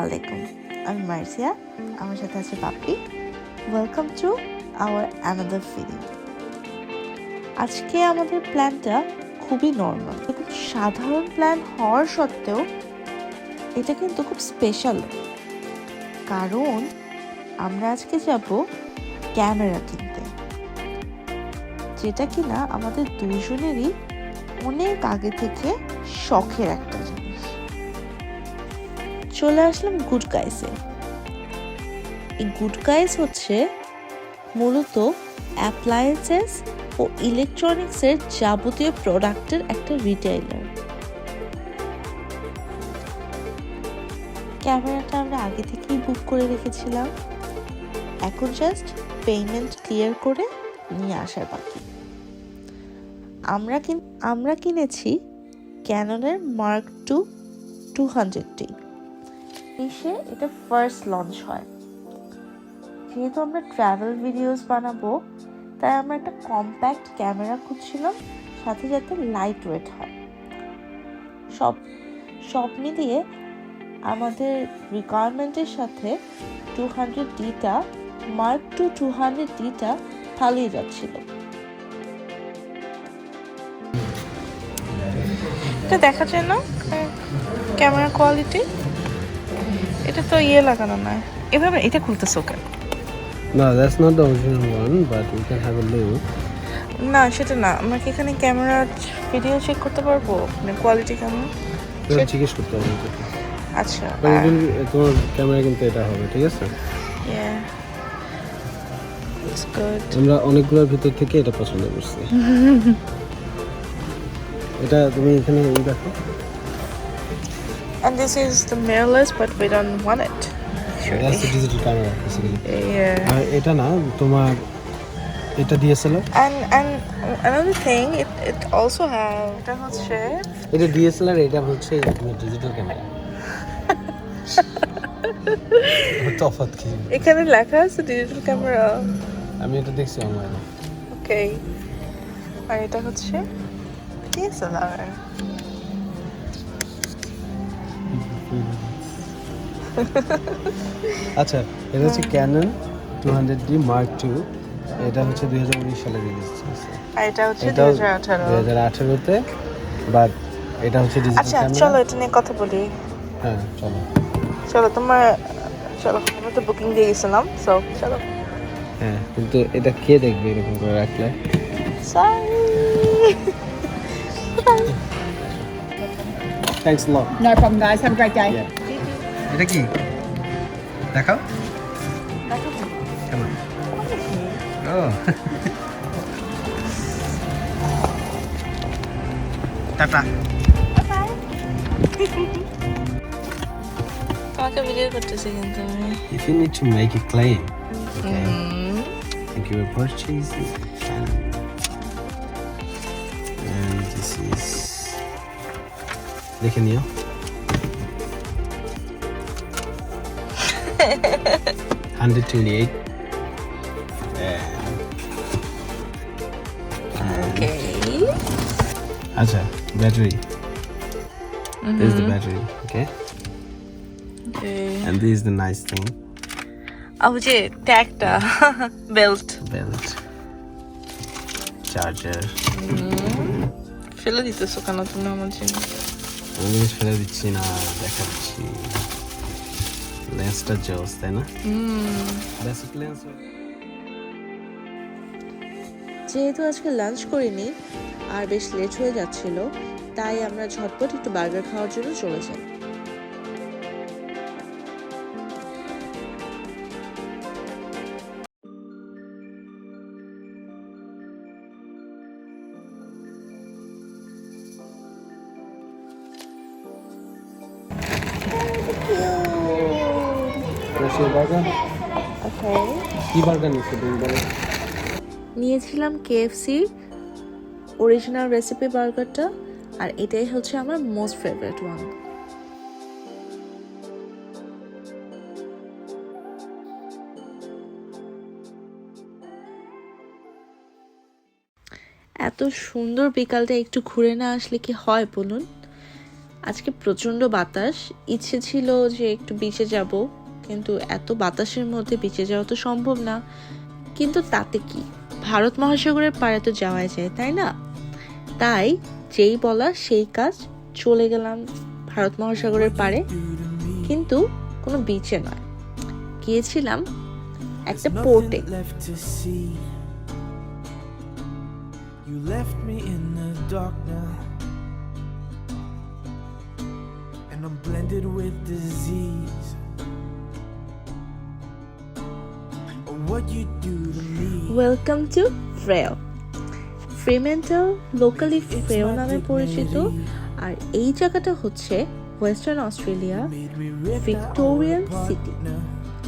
আলাইকুম আমি মার্সিয়া আমার সাথে আছে পাপি welcome to our another video আজকে আমাদের প্ল্যানটা খুবই নর্মাল খুব সাধারণ প্ল্যান হওয়ার সত্ত্বেও এটা কিন্তু খুব স্পেশাল কারণ আমরা আজকে যাব ক্যামেরা কিনতে। যেটা কিনা আমাদের দুজনেরই অনেক আগে থেকে শখের একটা চলে আসলাম গুড গাইসে এই গুড গাইস হচ্ছে মূলত অ্যাপ্লায়েন্সেস ও ইলেকট্রনিক্সের যাবতীয় প্রোডাক্টের একটা রিটেইলার ক্যামেরাটা আমরা আগে থেকেই বুক করে রেখেছিলাম। এখন জাস্ট পেমেন্ট ক্লিয়ার করে নিয়ে আসার বাকি। আমরা কিন, আমরা কিনেছি ক্যাননের মার্ক টু টু হান্ড্রেডটি এসে এটা ফার্স্ট লঞ্চ হয়। যেহেতু আমরা ট্রাভেল ভিডিওস বানাবো, তাই আমরা একটা কম্প্যাক্ট ক্যামেরা খুঁজছিলাম, সাথে যাতে লাইট ওয়েট হয়। সব সব মিলিয়ে আমাদের রিকোয়ারমেন্টের সাথে টু হান্ড্রেড ডিটা মার্ক টু টু হান্ড্রেড ডিটা ভালোই যাচ্ছিল। এটা দেখা যায় না ক্যামেরা কোয়ালিটি এটা তো ইয়ে লাগানো না। এভাবে এটা খুলতেছো কেন? No, that's not the original one, but we can have a look. না সেটা না। আমরা কি এখানে ক্যামেরা ভিডিও চেক করতে পারব? মানে কোয়ালিটি কেমন এবার জিজ্ঞেস করতে হবে আচ্ছা তোমার ক্যামেরা কিন্তু এটা হবে ঠিক আছে? আমরা অনেকগুলোর ভিতর থেকে এটা পছন্দ করছি। এটা তুমি এখানে দেখো। And this is the mirrorless but we don't want it. That's the digital camera basically yeah. আর এটা না তোমার এটা DSLR and and another thing it it also have এটা হচ্ছে এটা ডিএসএলআর এটা হচ্ছে ডিজিটাল ক্যামেরা তফাৎ কি? এখানে লেখা আছে ডিজিটাল ক্যামেরা আমি এটা দেখছি অনলাইনে ওকে আর এটা হচ্ছে ডিএসএলআর আচ্ছা এটা হচ্ছে Canon two hundred D mark two এটা হচ্ছে দুই হাজার উনিশ সালে রিলিজ আর এটা হচ্ছে দুই হাজার আঠারো। দুই হাজার আঠেরোতে বাট এটা হচ্ছে ডিজিটাল আচ্ছা চলো এটা নিয়ে কথা বলি। হ্যাঁ চলো। চলো তোমার চলো আমরা তো বুকিং দিয়ে গেছিলাম সো চলো। হ্যাঁ কিন্তু এটা কে দেখবে এরকম করে রাখলে? Sorry thanks lot No problem, guys. Have a great day. এটা কি দেখাও কেমন ও টাটা তোমাকে ভিডিও করতেছি কিন্তু আমি If you need to make a claim, okay, hmm, think you were purchasing Canon. And this is দেখে নিও Hundred twenty-eight. okay. আচ্ছা battery. This is the battery, okay? Okay. And this is the nice thing, ও যে ট্যাগটা belt belt, charger. ফেলে দিতেছো কেন তুমি আমার জন্য আমি জিনিস ফেলে দিচ্ছি না দেখাচ্ছি লেন্সটা জোস তাই না বেসিক লেন্স যেহেতু আজকে লাঞ্চ করিনি আর বেশ লেট হয়ে যাচ্ছিল তাই আমরা ঝটপট একটু বার্গার খাওয়ার জন্য চলে যাই। বার্গার? ওকে কি বার্গার নিচ্ছে তুমি বলো? নিয়েছিলাম কেএফসি অরিজিনাল রেসিপি বার্গারটা আর এটাই হচ্ছে আমার মোস্ট ফেভারিট ওয়ান এত সুন্দর বিকালটা একটু ঘুরে না আসলে কি হয় বলুন? আজকে প্রচণ্ড বাতাস ইচ্ছে ছিল যে একটু বিচে যাব। কিন্তু এত বাতাসের মধ্যে বিচে যাওয়া তো সম্ভব না কিন্তু তাতে কি ভারত মহাসাগরের পাড়ে তো যাওয়াই যায় তাই না তাই যেই বলা সেই কাজ চলে গেলাম ভারত মহাসাগরের পাড়ে কিন্তু কোনো বিচে নয় গিয়েছিলাম একটা পোর্টে. You left me in the dark now. And I'm blended with disease. Welcome to Freo Fremantle locally Freo নামে পরিচিত। আর এই জায়গাটা হচ্ছে ওয়েস্টার্ন অস্ট্রেলিয়া Made সিটি.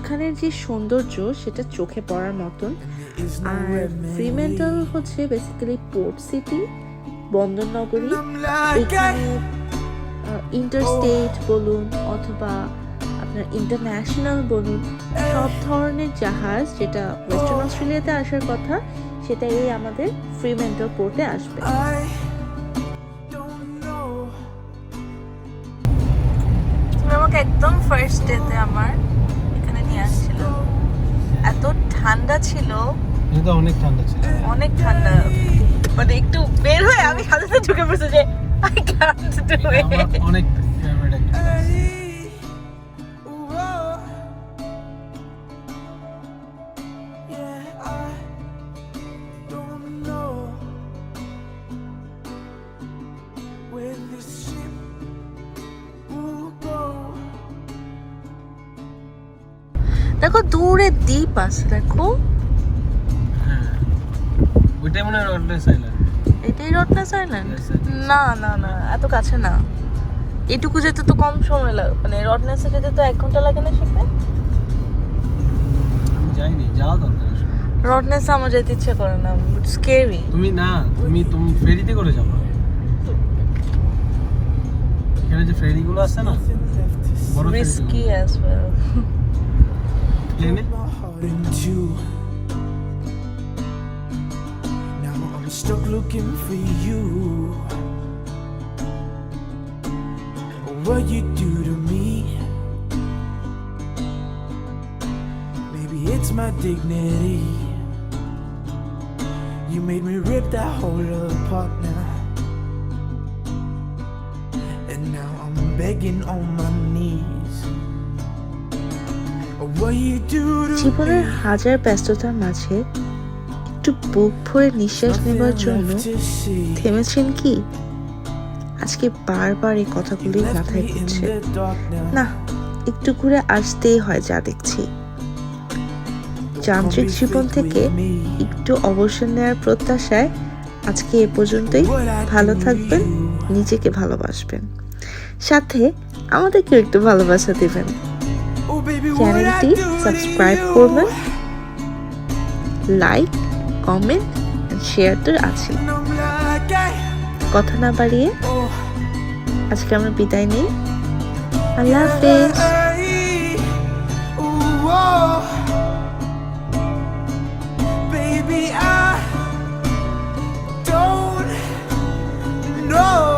এখানের যে সৌন্দর্য সেটা চোখে পড়ার মতন। আর ফ্রিমেন্টাল হচ্ছে বেসিক্যালি পোর্ট সিটি বন্দর নগরী। And এখানে ইন্টারস্টেট বলুন অথবা আপনার ইন্টারন্যাশনাল বলুন সব ধরনের জাহাজ যেটা ওয়েস্টার্ন অস্ট্রেলিয়াতে আসার কথা সেটা এই আমাদের ফ্রিমেন্টাল পোর্টে আসবে। আমাকে একদম ফার্স্ট ডেতে আমার এখানে নিয়ে আসছিল। এত ঠান্ডা ছিল। এটা অনেক ঠান্ডা ছিল। অনেক ঠান্ডা। মানে একটু বের হয়ে আমি হাতে ঢুকে পড়ছে যে আই ক্যান্ট ডু ইট অনেক ফেভারিট একটা দেখো দূরে দ্বীপ আছে দেখো। হ্যাঁ। ওইটাই মনে হয় রডলেস আইল্যান্ড এটাই রটনাস আইল্যান্ড. না না না এত কাছে না। এটুকু যেতে তো কম সময় লাগে মানে রটনাসে যেতে তো এক ঘণ্টা লাগে না সেখানে? যাইনি যাওয়া দরকার। রটনাসে আমার যেতে ইচ্ছে করে না স্কেরি তুমি না তুমি তুমি ফেরিতে করে যাব। এখানে যে ফেরিগুলো আছে না বড় risky as well Jenny? Now I'm stuck looking for you. What you do to me? Maybe it's my dignity. You made me rip that whole apart now. And now I'm begging on my knees. জীবনের হাজার ব্যস্ততার মাঝে একটু বুক ভরে নিঃশ্বাস নেবার জন্য থেমেছেন কি? আজকে বারবার এই কথাগুলি মাথায় ঘুরছে। না, একটু ঘুরে আসতেই হয় যা দেখছি। যান্ত্রিক জীবন থেকে একটু অবসর নেওয়ার প্রত্যাশায় আজকে এ পর্যন্তই। ভালো থাকবেন, নিজেকে ভালোবাসবেন। সাথে আমাদেরকেও একটু ভালোবাসা দিবেন। চ্যানেলটি সাবস্ক্রাইব করবেন। লাইক কমেন্ট শেয়ার তো আছে কথা না বাড়িয়ে আজকে আমরা বিদায় নিই। আল্লাহ হাফেজ। Baby, I don't know.